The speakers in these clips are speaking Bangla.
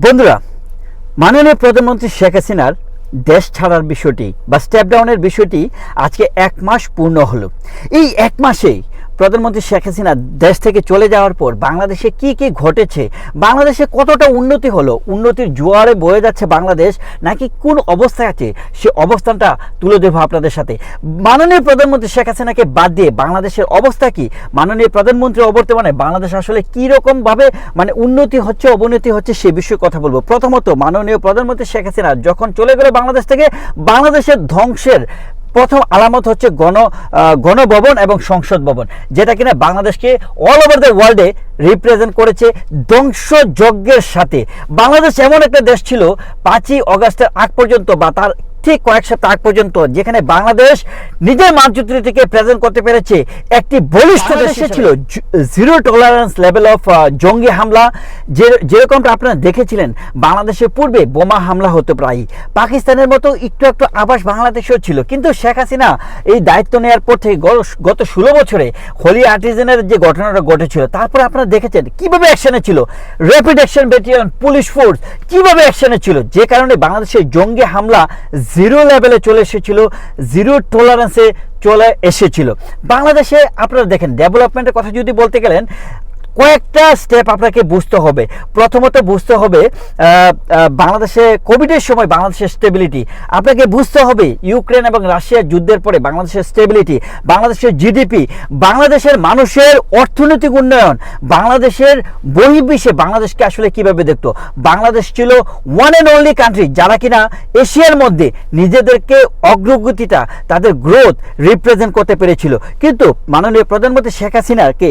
বন্ধুরা, মাননীয় প্রধানমন্ত্রী শেখ হাসিনার দেশ ছাড়ার বিষয়টি বা স্টেপ ডাউনের বিষয়টি আজকে এক মাস পূর্ণ হলো। এই এক মাসেই প্রধানমন্ত্রী শেখ হাসিনা দেশ থেকে চলে যাওয়ার পর বাংলাদেশে কি কি ঘটেছে? বাংলাদেশে কতটা উন্নতি হলো? উন্নতির জোয়ারে বয়ে যাচ্ছে বাংলাদেশ, নাকি কোন অবস্থায় আছে? সে অবস্থানটা তুলে দেবো আপনাদের সাথে। মাননীয় প্রধানমন্ত্রী শেখ হাসিনাকে বাদ দিয়ে বাংলাদেশের অবস্থা কি? মাননীয় প্রধানমন্ত্রী অবর্তমানে বাংলাদেশ আসলে কী রকমভাবে মানে উন্নতি হচ্ছে, অবনতি হচ্ছে সে বিষয়ে কথা বলব। প্রথমত মাননীয় প্রধানমন্ত্রী শেখ হাসিনা যখন চলে গেল বাংলাদেশ থেকে, বাংলাদেশের ধ্বংসের প্রথম আলামত হচ্ছে গণ গণভবন এবং সংসদ ভবন, যেটা কিনা বাংলাদেশকে অল ওভার দ্য ওয়ার্ল্ডে রিপ্রেজেন্ট করেছে ধ্বংসযজ্ঞের সাথে। বাংলাদেশ এমন একটা দেশ ছিল, পাঁচই অগাস্টের আগ পর্যন্ত বা তার ঠিক কয়েক সপ্তাহ আগ পর্যন্ত যেখানে বাংলাদেশ নিজের মানচিত্র থেকে প্রেজেন্ট করতে পেরেছে একটি বলিষ্ঠ দেশে ছিল। জিরো টলারেন্স লেভেল অফ জঙ্গি হামলা। যে যেরকমটা আপনারা দেখেছিলেন বাংলাদেশের পূর্বে বোমা হামলা হতো প্রায়ই। পাকিস্তানের মতো একটু একটু আবাস বাংলাদেশেও ছিল। কিন্তু শেখ হাসিনা এই দায়িত্ব নেওয়ার পর থেকে গত- ষোলো বছরে হোলি আর্টিজেনের যে ঘটনাটা ঘটেছিল তারপরে আপনারা দেখেছেন কীভাবে অ্যাকশনে ছিল। Rapid action battalion police force কীভাবে অ্যাকশনে ছিল। যে কারণে বাংলাদেশের জঙ্গি হামলা জিরো লেভেলে চলে এসেছিল জিরো টলারেন্সে চলে এসেছিল। বাংলাদেশে আপনারা দেখেন ডেভেলপমেন্টের কথা যদি বলতে গেলেন কয়েকটা স্টেপ আপনাকে বুঝতে হবে। প্রথমত বুঝতে হবে বাংলাদেশে কোভিডের সময় বাংলাদেশের স্টেবিলিটি আপনাকে বুঝতে হবে, ইউক্রেন এবং রাশিয়ার যুদ্ধের পরে বাংলাদেশের স্টেবিলিটি বাংলাদেশের জিডিপি বাংলাদেশের মানুষের অর্থনৈতিক উন্নয়ন, বাংলাদেশের বহির্বিশ্বে বাংলাদেশকে আসলে কীভাবে দেখতো? বাংলাদেশ ছিল ওয়ান অ্যান্ড অনলি কান্ট্রি যারা কিনা এশিয়ার মধ্যে নিজেদেরকে অগ্রগতিটা, তাদের গ্রোথ রিপ্রেজেন্ট করতে পেরেছিল। কিন্তু মাননীয় প্রধানমন্ত্রী শেখ হাসিনাকে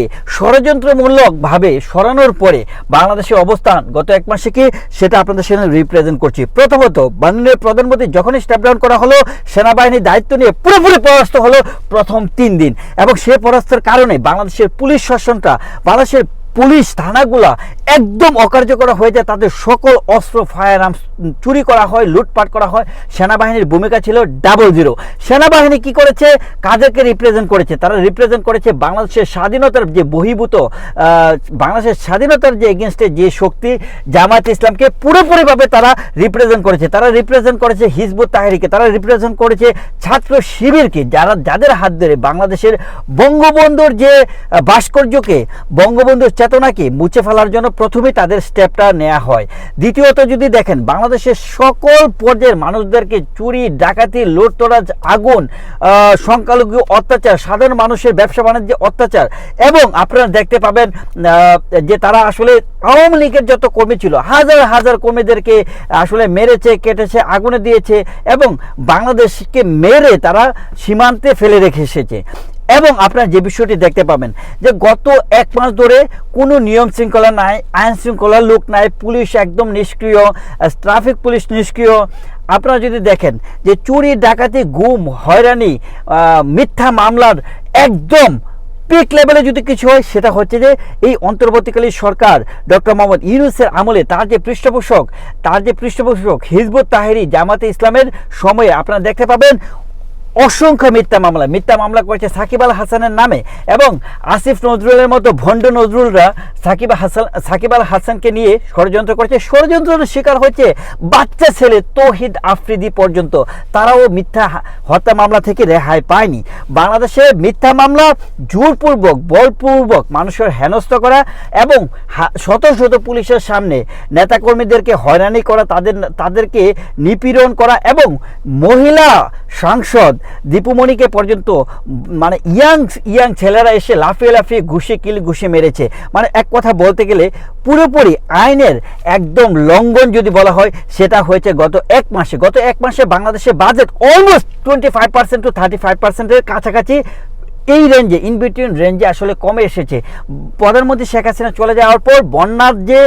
ষড়যন্ত্রমূলকভাবে সরানোর পরে বাংলাদেশের অবস্থান গত এক মাসে কি সেটা আপনাদের সামনে রিপ্রেজেন্ট করছি। প্রথমত, মাননীয় প্রধানমন্ত্রী যখনই স্টেপ ডাউন করা হলো, সেনাবাহিনীর দায়িত্ব নিয়ে পুরোপুরি পরাস্ত হলো প্রথম তিন দিন। এবং সে পরাস্তের কারণে বাংলাদেশের পুলিশ শাসনটা, বাংলাদেশের পুলিশ থানাগুলা একদম অকার্যকর হয়ে যায়। তাদের সকল অস্ত্র ফায়ার আর্মস চুরি করা হয় লুটপাট করা হয়। সেনাবাহিনীর ভূমিকা ছিল ডাবল জিরো সেনাবাহিনী কি করেছে? কাদেরকে রিপ্রেজেন্ট করেছে? তারা রিপ্রেজেন্ট করেছে বাংলাদেশের স্বাধীনতার যে বহির্ভূত আহ, বাংলাদেশের স্বাধীনতার যে এগেনস্টে যে শক্তি জামায়াত ইসলামকে পুরোপুরিভাবে তারা রিপ্রেজেন্ট করেছে। তারা রিপ্রেজেন্ট করেছে হিজবুত তাহেরিকে। তারা রিপ্রেজেন্ট করেছে ছাত্র শিবিরকে। যারা যাদের হাত ধরে বাংলাদেশের বঙ্গবন্ধুর যে ভাস্কর্যকে বঙ্গবন্ধুর চেতনাকে মুছে ফেলার জন্য প্রথমে তাদের স্টেপটা নেওয়া হয়। দ্বিতীয়ত যদি দেখেন, বাংলাদেশের সকল পর্যায়ের মানুষদেরকে চুরি, ডাকাতি, লুটতরাজ, আগুন সংখ্যালঘু অত্যাচার, সাধারণ মানুষের ব্যবসা বাণিজ্যে অত্যাচার এবং আপনারা দেখতে পাবেন যে তারা আসলে আওয়ামী লীগের যত কর্মী ছিল, হাজার হাজার কর্মীদেরকে আসলে মেরেছে, কেটেছে, আগুনে দিয়েছে এবং বাংলাদেশকে মেরে তারা সীমান্তে ফেলে রেখে এসেছে। এবং আপনারা যে বিষয়টি দেখতে পাবেন যে গত এক মাস ধরে কোনো নিয়ম শৃঙ্খলা নাই, আইন শৃঙ্খলার লোক নাই, পুলিশ একদম নিষ্ক্রিয় ট্রাফিক পুলিশ নিষ্ক্রিয়। আপনারা যদি দেখেন যে চুরি, ডাকাতি, গুম, হয়রানি মিথ্যা মামলার একদম পিক লেভেলে যদি কিছু হয়, সেটা হচ্ছে যে এই অন্তর্বর্তীকালীন সরকার ডক্টর মোহাম্মদ ইউনুসের আমলে তার যে পৃষ্ঠপোষক, তার যে পৃষ্ঠপোষক হিজবুত তাহেরি জামাতে ইসলামের সময়ে আপনারা দেখতে পাবেন অসংখ্য মিথ্যা মামলা। মিথ্যা মামলা করেছে সাকিব আল হাসানের নামে এবং আসিফ নজরুলের মতো ভণ্ড নজরুলরা সাকিব হাসান, সাকিব আল হাসানকে নিয়ে ষড়যন্ত্র করেছে। ষড়যন্ত্রের শিকার হয়েছে বাচ্চা ছেলে তৌহিদ আফ্রিদি পর্যন্ত। তারাও মিথ্যা হত্যা মামলা থেকে রেহাই পায়নি। বাংলাদেশে মিথ্যা মামলা জোরপূর্বক, বলপূর্বক মানুষের হেনস্থ করা এবং শত শত পুলিশের সামনে নেতাকর্মীদেরকে হয়রানি করা, তাদের, তাদেরকে নিপীড়ন করা এবং মহিলা সাংসদ দীপুমণিকে পর্যন্ত মানে ইয়াং ইয়াং ছেলেরা এসে লাফিয়ে লাফিয়ে ঘুষে কিল ঘুষে মেরেছে। মানে এক কথা বলতে গেলে, পুরোপুরি আইনের একদম লঙ্ঘন যদি বলা হয়, সেটা হয়েছে গত এক মাসে। গত এক মাসে বাংলাদেশের budget almost twenty five percent to thirty five পার্সেন্টের কাছাকাছি এই রেঞ্জে ইন বিটুইন রেঞ্জে আসলে কমে এসেছে। প্রধানমন্ত্রী শেখ হাসিনা চলে যাওয়ার পর, বন্যার যে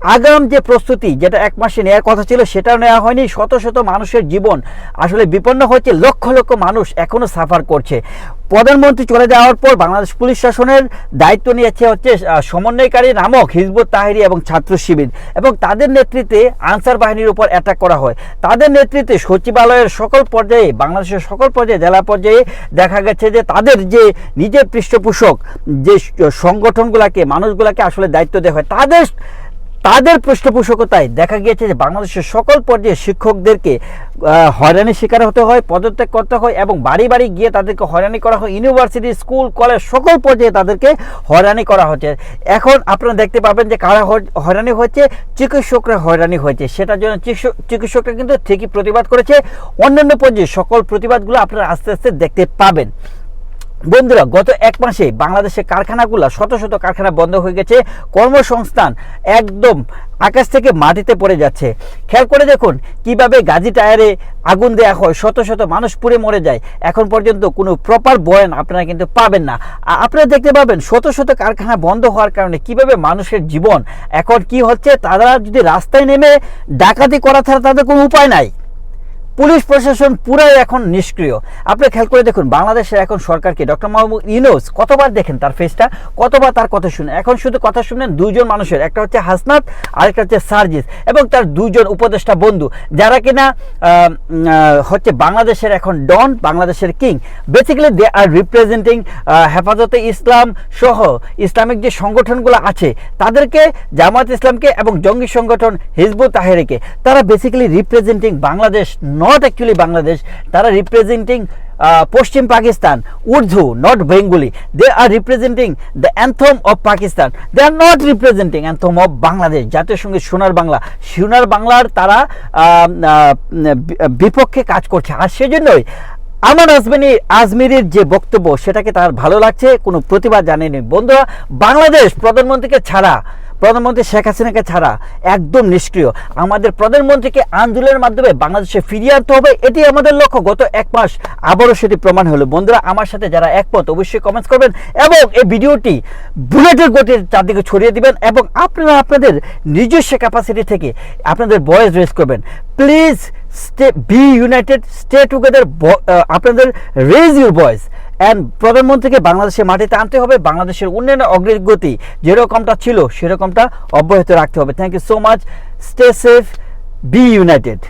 আগাম যে প্রস্তুতি যেটা এক মাসে নেওয়ার কথা ছিল, সেটাও নেওয়া হয়নি। শত শত মানুষের জীবন আসলে বিপন্ন হচ্ছে লক্ষ লক্ষ মানুষ এখনও সাফার করছে। প্রধানমন্ত্রী চলে যাওয়ার পর বাংলাদেশ পুলিশ শাসনের দায়িত্ব নিয়েছে হচ্ছে সমন্বয়কারী নামক হিজবুত তাহিরি এবং ছাত্র শিবির এবং তাদের নেতৃত্বে আনসার বাহিনীর উপর অ্যাটাক করা হয়। তাদের নেতৃত্বে সচিবালয়ের সকল পর্যায়ে, বাংলাদেশের সকল পর্যায়ে, জেলা পর্যায়ে দেখা গেছে যে তাদের যে নিজের পৃষ্ঠপোষক যে সংগঠনগুলোকে, মানুষগুলোকে আসলে দায়িত্ব দেওয়া হয়, তাদের তাদের পৃষ্ঠপোষকতায় দেখা গিয়েছে যে বাংলাদেশের সকল পর্যায়ে শিক্ষকদেরকে হয়রানির শিকার হতে হয়, পদত্যাগ করতে হয় এবং বাড়ি বাড়ি গিয়ে তাদেরকে হয়রানি করা হয়। ইউনিভার্সিটি স্কুল কলেজ সকল পর্যায়ে তাদেরকে হয়রানি করা হচ্ছে। এখন আপনারা দেখতে পাবেন যে কারা হয়রানি হচ্ছে, চিকিৎসকরা হয়রানি হয়েছে। সেটার জন্য চিকিৎসক- চিকিৎসকরা কিন্তু ঠিকই প্রতিবাদ করেছে। অন্যান্য পর্যায়ে সকল প্রতিবাদগুলো আপনারা আস্তে আস্তে দেখতে পাবেন। বন্ধুরা, গত এক মাসে বাংলাদেশের কারখানাগুলো শত শত কারখানা বন্ধ হয়ে গেছে। কর্মসংস্থান একদম আকাশ থেকে মাটিতে পড়ে যাচ্ছে। খেয়াল করে দেখুন, কীভাবে গাজী টায়ারে আগুন দেওয়া হয়, শত শত মানুষ পুড়ে মরে যায়। এখন পর্যন্ত কোনো প্রপার বয়ান আপনারা কিন্তু পাবেন না। আপনারা দেখতে পাবেন, শত শত কারখানা বন্ধ হওয়ার কারণে কীভাবে মানুষের জীবন, এখন কি হচ্ছে, তারা যদি রাস্তায় নেমে ডাকাতি করা ছাড়া তাদের কোনো উপায় নাই। পুলিশ প্রশাসন পুরাই এখন নিষ্ক্রিয়। আপনি খেয়াল করে দেখুন বাংলাদেশের এখন সরকারকে ডক্টর মোহাম্মদ ইউনুস, কতবার দেখেন তার ফেসটা কতবার তার কথা শুনে এখন শুধু কথা শুনেন দুইজন মানুষের, একটা হচ্ছে হাসনাত, আরেকটা হচ্ছে সার্জিস এবং তার দুইজন উপদেষ্টা বন্ধু, যারা কিনা হচ্ছে বাংলাদেশের এখন ডন, বাংলাদেশের king. Basically they are representing Hefazate Islam সহ ইসলামিক যে সংগঠনগুলো আছে, তাদেরকে জামাত ইসলামকে এবং জঙ্গি সংগঠন হিজবুত তাহেরিকে, তারা basically representing Bangladesh not actually Bangladesh তারা representing Paschim Pakistan, Urdu not Bengali. They are representing the anthem of Pakistan. They are not representing anthem of Bangladesh জাতীয় সংগীত সোনার বাংলা। সোনার বাংলার তারা বিপক্ষে কাজ করছে। আর সেজন্যই আমার আজমিনী আজমিরির যে বক্তব্য, সেটাকে তার ভালো লাগছে, কোনো প্রতিবাদ জানেনি বন্ধুরা, বাংলাদেশ প্রধানমন্ত্রীকে ছাড়া প্রধানমন্ত্রী শেখ হাসিনাকে ছাড়া একদম নিষ্ক্রিয়। আমাদের প্রধানমন্ত্রীকে আন্দোলনের মাধ্যমে বাংলাদেশে ফিরিয়ে আনতে হবে এটি আমাদের লক্ষ্য। গত এক মাস আবারও সেটি প্রমাণ হলো। বন্ধুরা, আমার সাথে যারা একমত, অবশ্যই কমেন্টস করবেন এবং এই ভিডিওটি বুলেটের গতির চারদিকে ছড়িয়ে দিবেন এবং আপনারা আপনাদের নিজস্ব ক্যাপাসিটি থেকে আপনাদের ভয়েস রেজ করবেন। Please stay be united stay together আপনাদের রেজ ইউর ভয়েস অ্যান্ড প্রধানমন্ত্রীকে বাংলাদেশের মাটিতে আনতে হবে, বাংলাদেশের উন্নয়নের অগ্রগতি যেরকমটা ছিল, সেরকমটা অব্যাহত রাখতে হবে। Thank you so much stay safe be united